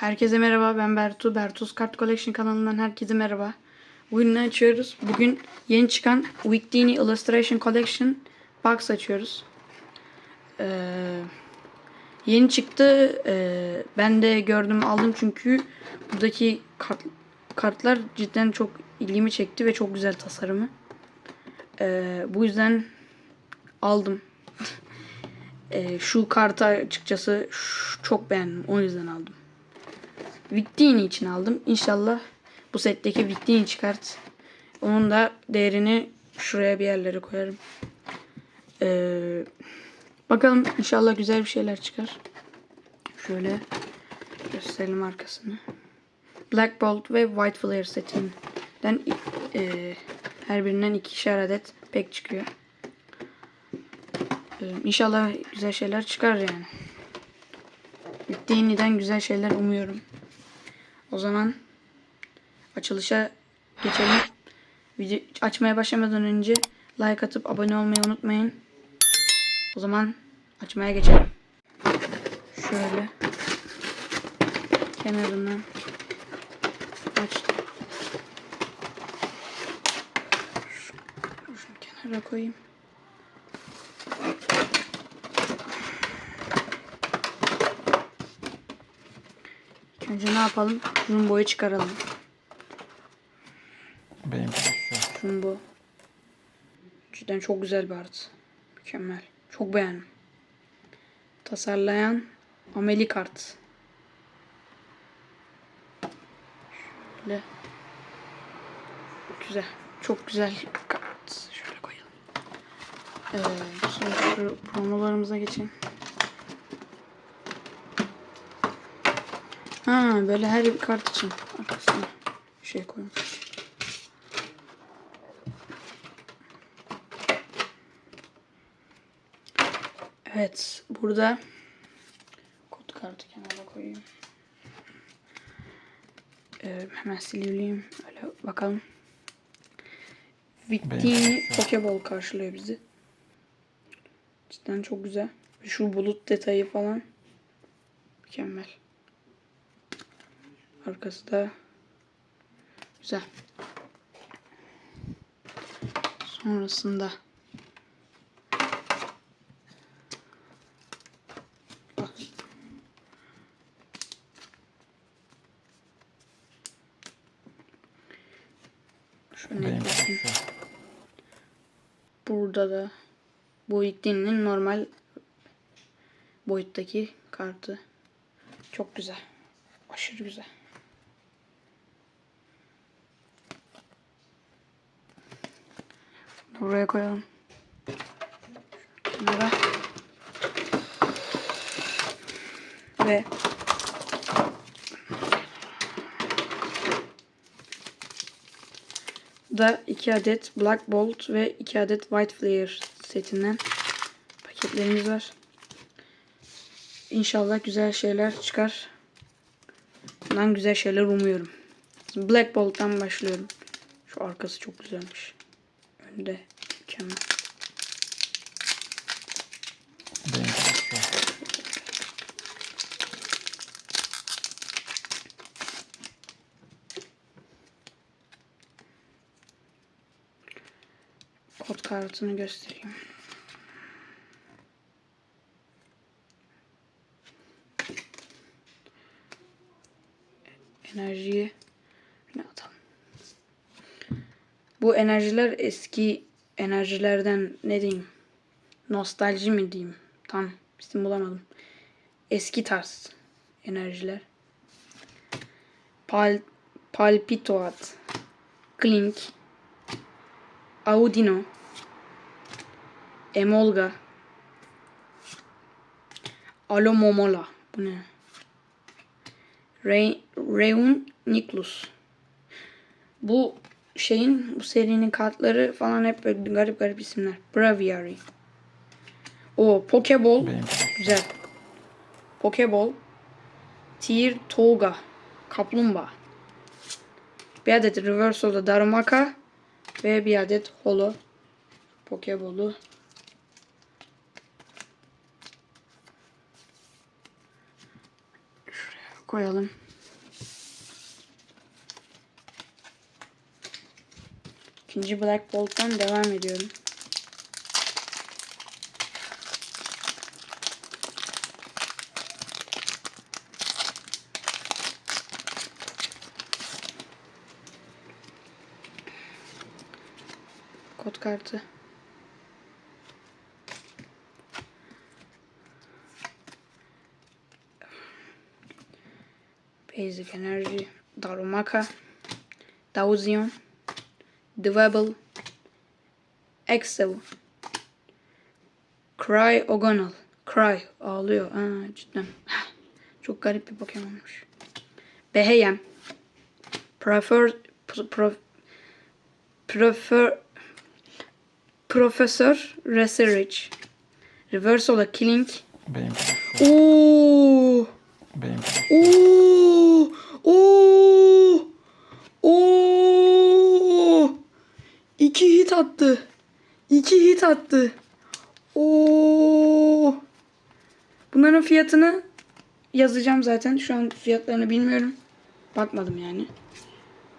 Herkese merhaba ben Bertu. Bertu's Kart Collection kanalından herkese merhaba. Bugün ne açıyoruz? Bugün yeni çıkan Wikdini Illustration Collection box açıyoruz. Ee, yeni çıktı. Ee, ben de gördüm aldım çünkü buradaki kart, kartlar cidden çok ilgimi çekti ve çok güzel tasarımı. Ee, bu yüzden aldım. Ee, şu kartı açıkçası çok beğendim. O yüzden aldım. Victini için aldım. İnşallah bu setteki Victini çıkart. Onun da değerini şuraya bir yerlere koyarım. Ee, bakalım inşallah güzel bir şeyler çıkar. Şöyle gösterelim arkasını. Black Bolt ve White Flare setinden e, her birinden ikişer adet pek çıkıyor. Ee, İnşallah güzel şeyler çıkar yani. Victini'den güzel şeyler umuyorum. O zaman açılışa geçelim. Video açmaya başlamadan önce like atıp abone olmayı unutmayın. O zaman açmaya geçelim. Şöyle kenarından açtım. Şunu kenara koyayım. Önce ne yapalım? Jumbo'yu çıkaralım. Benimki de şu. Jumbo. Cidden çok güzel bir art. Mükemmel. Çok beğendim. Tasarlayan Ameli Kart. Şöyle. Güzel. Çok güzel kart. Şöyle koyalım. Evet. Sonra şu promolarımıza geçelim. Ha böyle her bir kart için arkasına şey koymuş. Evet burada kod kartı kenara koyayım. Ee, hemen sileyim. Öyle bakalım. Victini Pokeball karşılıyor bizi. Cidden çok güzel. Şu bulut detayı falan mükemmel. Arkası da güzel. Sonrasında Bak. Şöyle. Burada da bu Victini'nin normal boyuttaki kartı. Çok güzel. Aşırı güzel. Buraya koyalım. Kenara. Ve da 2 adet Black Bolt ve 2 adet White Flare setinden paketlerimiz var. İnşallah güzel şeyler çıkar. Bundan güzel şeyler umuyorum. Black Bolt'tan başlıyorum. Şu arkası çok güzelmiş. Önde mükemmel. Kod kartını göstereyim. Enerjiyi ne atalım. Bu enerjiler eski enerjilerden ne diyeyim? Nostalji mi diyeyim? Tam isim bulamadım. Eski tarz enerjiler. Pal Palpitoat. Klink. Audino, Emolga, Alomomola. Bu ne? Re Reun Niklus. Bu şeyin, bu serinin kartları falan hep böyle garip garip isimler. Braviary. O Pokeball. Şu. Güzel. Pokeball. Tier Toga. Kaplumbağa. Bir adet Reverso'da Darumaka. Ve bir adet Holo. Pokeball'u. Şuraya koyalım. İkinci Black Bolt'tan devam ediyorum. Kod kartı. Basic Energy, Darumaka, Dauzion, Dwebble, Excel, Cry Ogonal. Cry ağlıyor. Aa, cidden. Çok garip bir Pokemon'muş. Beheyem. Prefer pro, prefer Professor Research. Reversal Killing. Şu. Oo! Şu. Oo! Oo! Oo! İki hit attı. İki hit attı. Oo! Bunların fiyatını yazacağım zaten. Şu an fiyatlarını bilmiyorum. Bakmadım yani.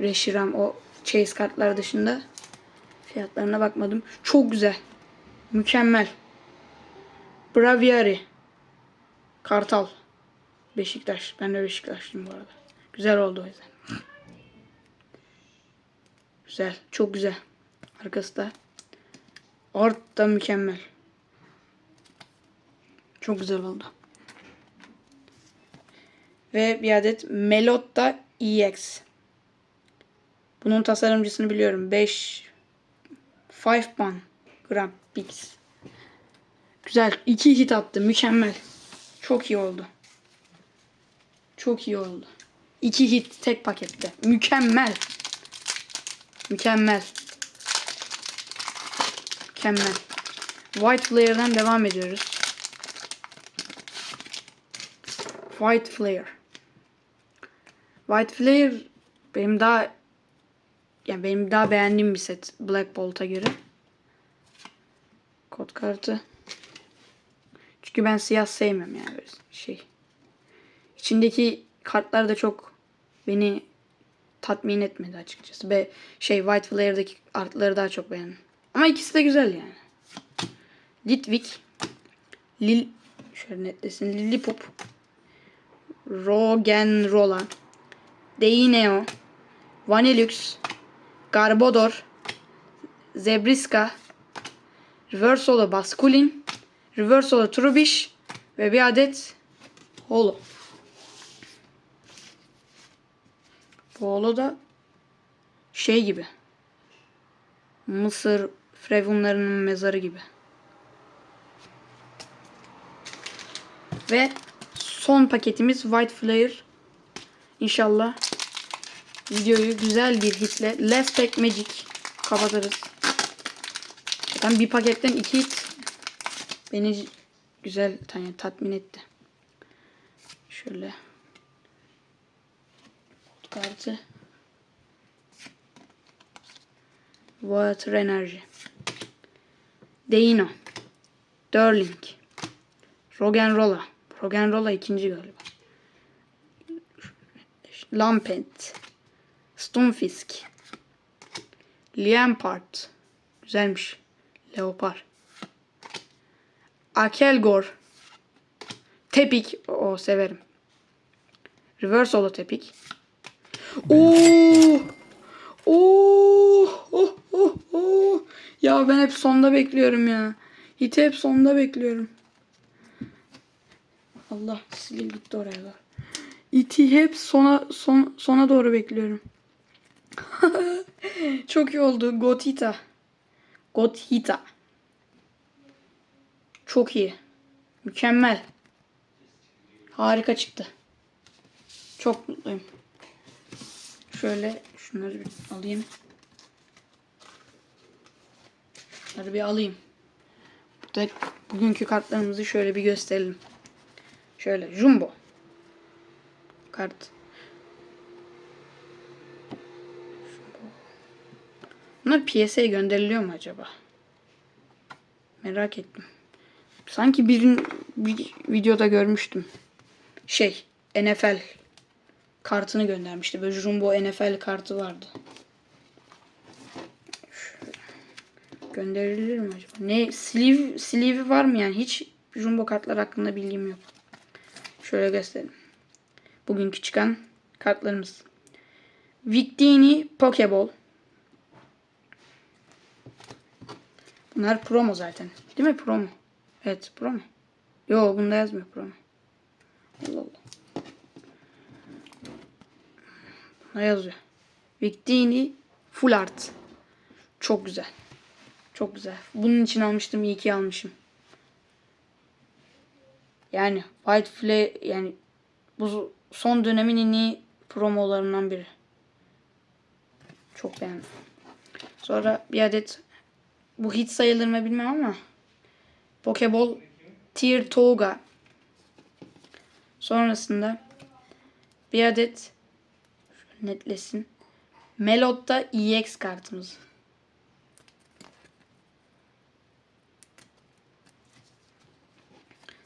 Reshiram o Chase kartlar dışında fiyatlarına bakmadım. Çok güzel. Mükemmel. Braviary. Kartal. Beşiktaş. Ben de Beşiktaşlıyım bu arada. Güzel oldu o yüzden. Güzel. Çok güzel. Arkası da. Art da mükemmel. Çok güzel oldu. Ve bir adet Melotta EX. Bunun tasarımcısını biliyorum. 5 5 pan gram Pix. Güzel. 2 hit attı. Mükemmel. Çok iyi oldu. Çok iyi oldu. İki hit tek pakette. Mükemmel. Mükemmel. Mükemmel. White Flare'dan devam ediyoruz. White Flare. White Flare benim daha yani benim daha beğendiğim bir set Black Bolt'a göre. Kod kartı. Çünkü ben siyah sevmem yani böyle şey. İçindeki kartlar da çok beni tatmin etmedi açıkçası. Ve şey White Flare'daki artları daha çok beğendim. Ama ikisi de güzel yani. Litwick, Lil şöyle netlesin. Lillipop, Roggenrola, Deineo, Vanillux, Garbodor, Zebriska, Reversalo Basculin, Reversalo Trubbish ve bir adet Holo. Bu Holo da şey gibi. Mısır Frevunlarının mezarı gibi. Ve son paketimiz White Flare. İnşallah videoyu güzel bir hitle Left Pack Magic kapatırız. Zaten bir paketten iki hit beni güzel yani tatmin etti. Şöyle kartı Water Energy Deino. Darling Roggenrola Roggenrola ikinci galiba. Lampent. Stonefisk Liampart Güzelmiş. Leopar. Akelgor. Tepik. O severim. Reverse Holo Tepik! Oo! Ben hep sonda bekliyorum ya. Hiti hep sonda bekliyorum. Allah silil gitti oraya da. İti hep sona son, sona doğru bekliyorum. Çok iyi oldu. Gotita. Gotita. Çok iyi. Mükemmel. Harika çıktı. Çok mutluyum. Şöyle şunları bir alayım. Şunları bir alayım. Burada bugünkü kartlarımızı şöyle bir gösterelim. Şöyle jumbo. Kart. Bunlar piyasaya gönderiliyor mu acaba? Merak ettim. Sanki birin bir videoda görmüştüm. Şey, NFL kartını göndermişti. Böyle Jumbo NFL kartı vardı. Gönderilir mi acaba? Ne sleeve sleeve'i var mı yani? Hiç jumbo kartlar hakkında bilgim yok. Şöyle göstereyim. Bugünkü çıkan kartlarımız. Victini Pokeball. Bunlar promo zaten. Değil mi promo? Evet promo. Yo bunda yazmıyor promo. Allah Allah. Ne yazıyor? Victini Full Art. Çok güzel. Çok güzel. Bunun için almıştım. iyi ki almışım. Yani White Flare yani bu son dönemin en iyi promolarından biri. Çok beğendim. Sonra bir adet bu hit sayılır mı bilmem ama Pokeball Tier Toga. Sonrasında bir adet netlesin. Melod'da EX kartımız.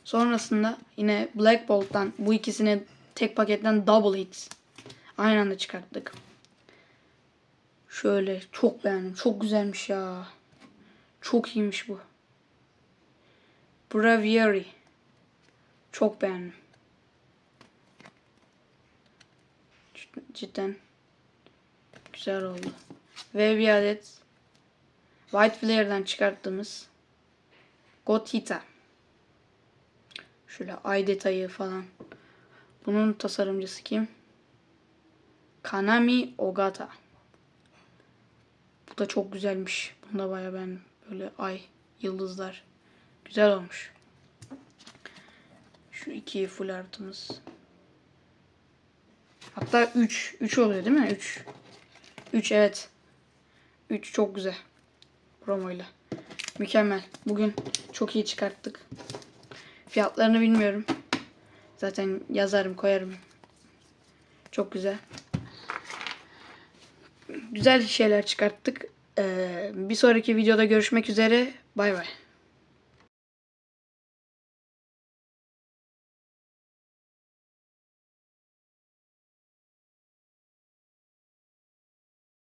Sonrasında yine Black Bolt'tan bu ikisini tek paketten double hits. Aynı anda çıkarttık. Şöyle çok beğendim. Çok güzelmiş ya. Çok iyiymiş bu. Braviary. Çok beğendim. Cid- Cidden güzel oldu. Ve bir adet White Flare'dan çıkarttığımız Gotita. Şöyle ay detayı falan. Bunun tasarımcısı kim? Kanami Ogata. Bu da çok güzelmiş. Bunu da bayağı ben böyle ay, yıldızlar. Güzel olmuş. Şu iki full artımız. Hatta 3. 3 oluyor değil mi? 3. 3 evet. 3 çok güzel. Promoyla. Mükemmel. Bugün çok iyi çıkarttık. Fiyatlarını bilmiyorum. Zaten yazarım koyarım. Çok güzel. Güzel şeyler çıkarttık. Ee, bir sonraki videoda görüşmek üzere. Bay bay.